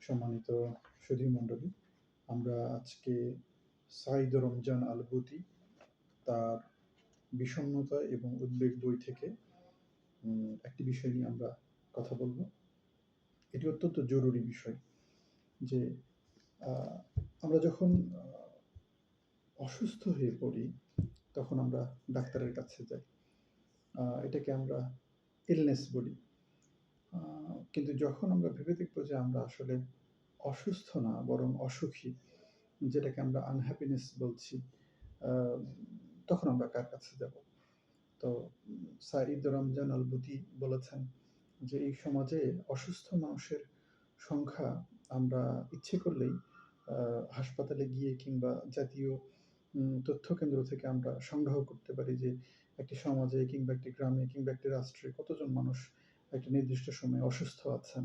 সম্মানিত সুধী মণ্ডলী আমরা আজকে সাইদ রমজান আলবুতি, তার বিষণ্ণতা এবং উদ্বেগ বই থেকে একটি বিষয় নিয়ে আমরা কথা বলব। এটি অত্যন্ত জরুরি বিষয় যে আমরা যখন অসুস্থ হয়ে পড়ি, তখন আমরা ডাক্তারের কাছে যাই। এটাকে আমরা ইলনেস বলি। কিন্তু যখন আমরা ভেবে দেখব যে আমরা আসলে অসুস্থ না, বরং অসুখী, যেটাকে আমরা আনহ্যাপিনেস বলছি তখন আমরা কার কাছে যাব? তো সাইদ রমজান আলবুতি বলেছেন যে এই সমাজে অসুস্থ মানুষের সংখ্যা আমরা ইচ্ছে করলেই হাসপাতালে গিয়ে কিংবা জাতীয় তথ্য কেন্দ্র থেকে আমরা সংগ্রহ করতে পারি যে একটি সমাজে কিংবা একটি গ্রামে কিংবা একটি রাষ্ট্রে কতজন মানুষ একটা নির্দিষ্ট সময়ে অসুস্থ আছেন।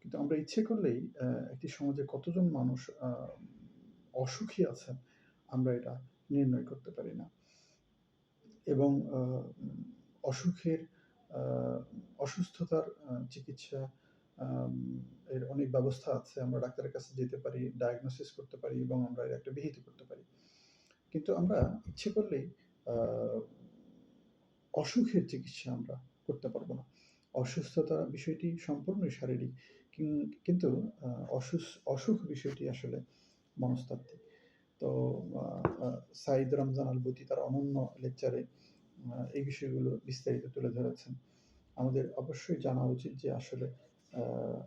কিন্তু আমরা ইচ্ছে করলেই একটি সমাজে কতজন মানুষ অসুখী আছেন, আমরা এটা নির্ণয় করতে পারি না। এবং অসুখের অসুস্থতার চিকিৎসা এর অনেক ব্যবস্থা আছে। আমরা ডাক্তারের কাছে যেতে পারি ডায়াগনোসিস করতে পারি এবং আমরা একটা বিহিত করতে পারি। কিন্তু আমরা ইচ্ছে করলেই অসুখের চিকিৎসা আমরা করতে পারব না। অসুস্থতা বিষয়টি সম্পূর্ণই শারীরিক কিন্তু অসুস, অসুখ বিষয়টি আসলে মনস্তাত্ত্বিক। তো সাইদ রমজান আলবুতি তার অনন্য লেকচারে এই বিষয়গুলো বিস্তারিত তুলে ধরেছেন। আমাদের অবশ্যই জানা উচিত যে আসলে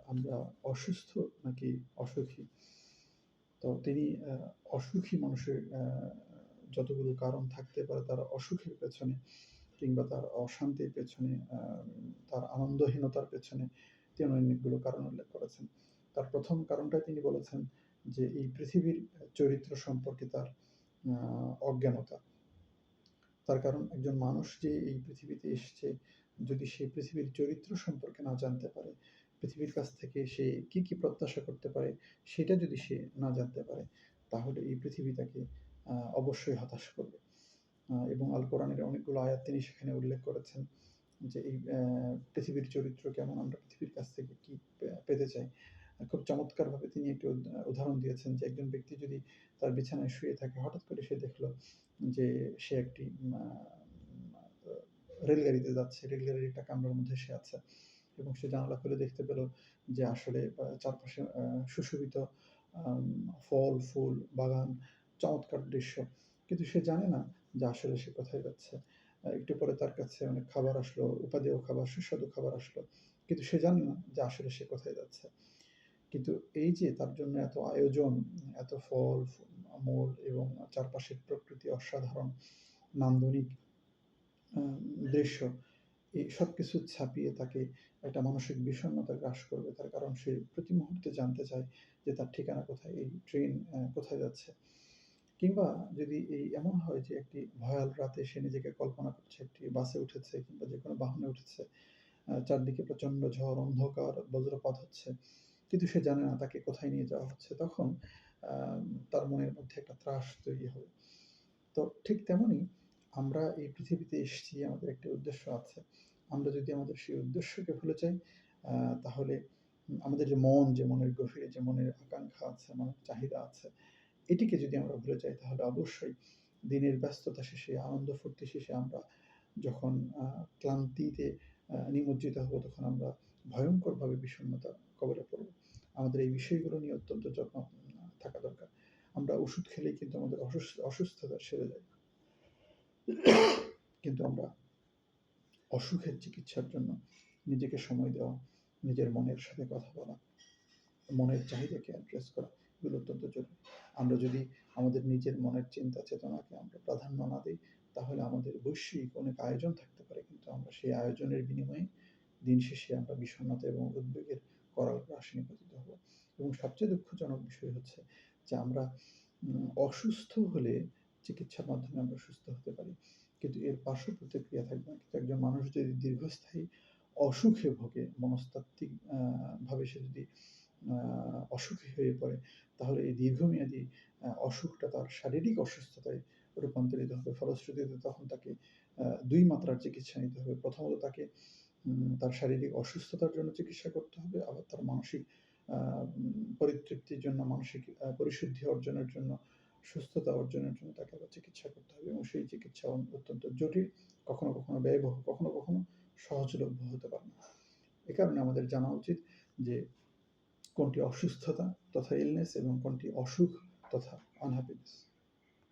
আমরা অসুস্থ নাকি অসুখী? তো তিনি অসুখী মানুষের যতগুলো কারণ থাকতে পারে তার অসুখের পেছনে কিংবা তার অশান্তির পেছনে তার আনন্দহীনতার পেছনে তিনি অনেকগুলো কারণ উল্লেখ করেছেন। তার প্রথম কারণটা তিনি বলেছেন যে এই পৃথিবীর চরিত্র সম্পর্কে তার অজ্ঞানতা। তার কারণ একজন মানুষ যে এই পৃথিবীতে এসছে, যদি সে পৃথিবীর চরিত্র সম্পর্কে না জানতে পারে, পৃথিবীর কাছ থেকে সে কি কি প্রত্যাশা করতে পারে, সেটা যদি সে না জানতে পারে তাহলে এই পৃথিবী তাকে অবশ্যই হতাশ করবে। এবং আল কোরআনের অনেকগুলো আয়াত তিনি সেখানে উল্লেখ করেছেন যে এই পৃথিবীর চরিত্র কেমন, আমরা পৃথিবীর কাছ থেকে কি পেতে চাই। খুব চমৎকারভাবে তিনি একটি উদাহরণ দিয়েছেন যে একজন ব্যক্তি যদি তার বিছানায় শুয়ে থাকে, হঠাৎ করে সে দেখল যে সে একটি রেলগাড়িতে যাচ্ছে রেলগাড়ির একটা কামরার মধ্যে সে আছে এবং সে জানালা খুলে দেখতে পেল যে আসলে চারপাশে সুশোভিত ফল, ফুল, বাগান, চমৎকার দৃশ্য। কিন্তু সে জানে না যে আসলে সে কোথায় যাচ্ছে। একটু পরে তার কাছে অনেক খাবার আসলো, উপাদেয় খাবার, সুস্বাদু খাবার আসলো। কিন্তু সে জানে না যে আসলে সে কোথায় যাচ্ছে। কিন্তু এই যে তার জন্য এত আয়োজন, এত ফল মূল এবং চারপাশের প্রকৃতি অসাধারণ, নান্দনিক দৃশ্য এই সব কিছু ছাপিয়ে তাকে একটা মানসিক বিষণ্ণতা গ্রাস করবে। তার কারণ সে প্রতি মুহূর্তে জানতে চায় যে তার ঠিকানা কোথায়, এই ট্রেন কোথায় যাচ্ছে। কিংবা যদি এই এমন হয় যে একটি ভয়াল রাতে সে নিজেকে কল্পনা করছে, একটি বাসে উঠেছে কিংবা যে কোনো বাহনে উঠেছে চারদিকে প্রচণ্ড ঝড়, অন্ধকার, বজ্রপাত হচ্ছে, কিন্তু সে জানে না তাকে কোথায় নিয়ে যাওয়া হচ্ছে, তখন তার মনের মধ্যে একটা ত্রাস তৈরি হবে। তো ঠিক তেমনি আমরা এই পৃথিবীতে এসেছি, আমাদের একটি উদ্দেশ্য আছে। আমরা যদি আমাদের সেই উদ্দেশ্যকে ভুলে যাই তাহলে আমাদের যে মন, যে মনের গভীরে যে মনের আকাঙ্ক্ষা আছে মনের চাহিদা আছে, এটিকে যদি আমরা ভুলে যাই, তাহলে অবশ্যই দিনের ব্যস্ততা শেষে, আনন্দ ফুর্তি শেষে আমরা যখন ক্লান্তিতে নিমজ্জিত হব, তখন আমরা ভয়ঙ্করভাবে বিষণ্ণতা কবলে পড়ব। আমাদের এই বিষয়গুলো নিয়ে অত্যন্ত যত্ন থাকা দরকার। আমরা ওষুধ খেলেই কিন্তু আমাদের অসুস্থ, অসুস্থতা সেরে যায়। কিন্তু আমরা অসুখের চিকিৎসার জন্য নিজেকে সময় দেওয়া, নিজের মনের সাথে কথা বলা, মনের চাহিদাকে অ্যাড্রেস করা, এগুলো অত্যন্ত জরুরি। আমরা যদি আমাদের নিজের মনের চিন্তা চেতনাকে আমরা প্রাধান্য না দিই, তাহলে আমাদের বৈশ্বিক অনেক আয়োজন থাকতে পারে, কিন্তু আমরা সেই আয়োজনের বিনিময়ে দিন শেষে আমরা বিষণ্ণতা এবং উদ্বেগের করাল গ্রাসে নিপতিত হব। এবং সবচেয়ে দুঃখজনক বিষয় হচ্ছে যে আমরা অসুস্থ হলে চিকিৎসার মাধ্যমে আমরা সুস্থ হতে পারি। কিন্তু এর পার্শ্ব প্রতিক্রিয়া থাকবে না। কিন্তু একজন মানুষ যদি দীর্ঘস্থায়ী অসুখে ভোগে মনস্তাত্ত্বিক ভাবে সে যদি অসুখী হয়ে পড়ে তাহলে এই দীর্ঘমেয়াদী অসুখটা তার শারীরিক অসুস্থতায় রূপান্তরিত হবে। ফলশ্রুতিতে তখন তাকে দুই মাত্রার চিকিৎসা নিতে হবে। প্রথমত তাকে তার শারীরিক অসুস্থতার জন্য চিকিৎসা করতে হবে, আবার তার মানসিক পরিতৃপ্তির জন্য, মানসিক পরিশুদ্ধি অর্জনের জন্য, সুস্থতা অর্জনের জন্য তাকে আবার চিকিৎসা করতে হবে এবং সেই চিকিৎসা অত্যন্ত জটিল, কখনো, কখনো ব্যয়বহুল, কখনো, কখনো সহজলভ্য হতে পারে না। এ কারণে আমাদের জানা উচিত যে কোনটি অসুস্থতা তথা ইলনেস এবং কোনটি অসুখ তথা আনহ্যাপিনেস।